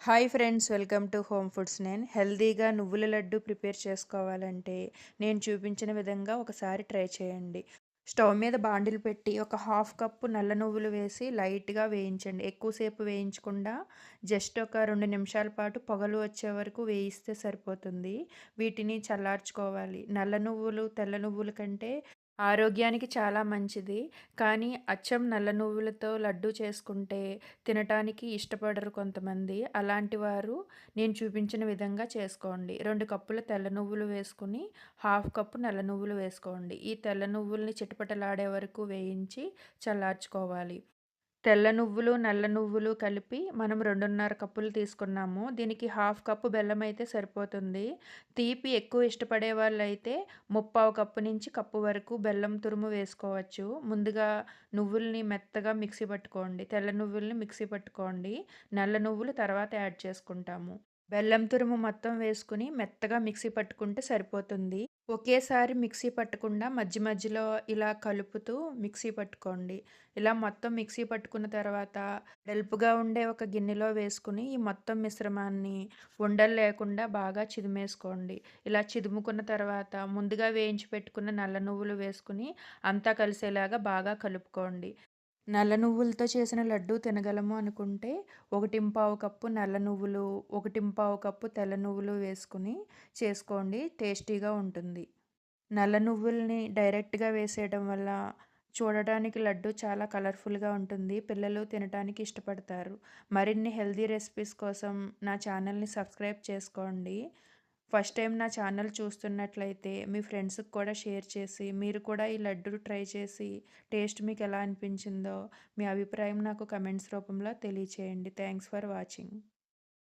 Hi friends welcome to home foods. నేను హెల్తీగా నువ్వుల లడ్డు ప్రిపేర్ చేసుకోవాలంటే నేను చూపించిన విధంగా ఒకసారి ట్రై చేయండి. స్టవ్ మీద బాండిల్ పెట్టి ఒక హాఫ్ కప్పు నల్ల నువ్వులు వేసి లైట్గా వేయించండి. ఎక్కువసేపు వేయించకుండా జస్ట్ ఒక రెండు నిమిషాల పాటు పొగలు వచ్చే వరకు వేయిస్తే సరిపోతుంది. వీటిని చల్లార్చుకోవాలి. నల్ల నువ్వులు తెల్ల నువ్వుల కంటే ఆరోగ్యానికి చాలా మంచిది. కానీ అచ్చం నల్ల నువ్వులతో లడ్డు చేసుకుంటే తినటానికి ఇష్టపడరు కొంతమంది. అలాంటి వారు నేను చూపించిన విధంగా చేసుకోండి. రెండు కప్పుల తెల్ల నువ్వులు వేసుకుని హాఫ్ కప్పు నల్ల నువ్వులు వేసుకోండి. ఈ తెల్ల నువ్వుల్ని చిటపటలాడే వరకు వేయించి చల్లార్చుకోవాలి. తెల్ల నువ్వులు నల్ల నువ్వులు కలిపి మనం రెండున్నర కప్పులు తీసుకున్నాము. దీనికి హాఫ్ కప్పు బెల్లం అయితే సరిపోతుంది. తీపి ఎక్కువ ఇష్టపడే వాళ్ళు అయితే ముప్పావు కప్పు నుంచి కప్పు వరకు బెల్లం తురుము వేసుకోవచ్చు. ముందుగా నువ్వుల్ని మెత్తగా మిక్సీ పట్టుకోండి. తెల్ల నువ్వుల్ని మిక్సీ పట్టుకోండి. నల్ల నువ్వులు తర్వాత యాడ్ చేసుకుంటాము. బెల్లం తురుము మొత్తం వేసుకుని మెత్తగా మిక్సీ పట్టుకుంటే సరిపోతుంది. ఒకేసారి మిక్సీ పట్టకుండా మధ్య మధ్యలో ఇలా కలుపుతూ మిక్సీ పట్టుకోండి. ఇలా మొత్తం మిక్సీ పట్టుకున్న తర్వాత డెల్పుగా ఉండే ఒక గిన్నెలో వేసుకుని ఈ మొత్తం మిశ్రమాన్ని ఉండలు లేకుండా బాగా చిదిమేసుకోండి. ఇలా చిదుముకున్న తర్వాత ముందుగా వేయించి పెట్టుకున్న నల్ల నువ్వులు వేసుకుని అంతా కలిసేలాగా బాగా కలుపుకోండి. నల్ల నువ్వులతో చేసిన లడ్డు తినగలము అనుకుంటే ఒకటింపావు కప్పు నల్ల నువ్వులు ఒకటింపావు కప్పు తెల్ల నువ్వులు వేసుకుని చేసుకోండి టేస్టీగా ఉంటుంది. నల్ల నువ్వుల్ని డైరెక్ట్గా వేసేయడం వల్ల చూడటానికి లడ్డు చాలా కలర్ఫుల్గా ఉంటుంది పిల్లలు తినడానికి ఇష్టపడతారు. మరిన్ని హెల్దీ రెసిపీస్ కోసం నా ఛానల్ని సబ్స్క్రైబ్ చేసుకోండి. ఫస్ట్ టైం నా ఛానల్ చూస్తున్నట్లయితే మీ ఫ్రెండ్స్కి కూడా షేర్ చేసి మీరు కూడా ఈ లడ్డు ట్రై చేసి టేస్ట్ మీకు ఎలా అనిపించిందో మీ అభిప్రాయం నాకు కమెంట్స్ రూపంలో తెలియచేయండి. Thanks for watching.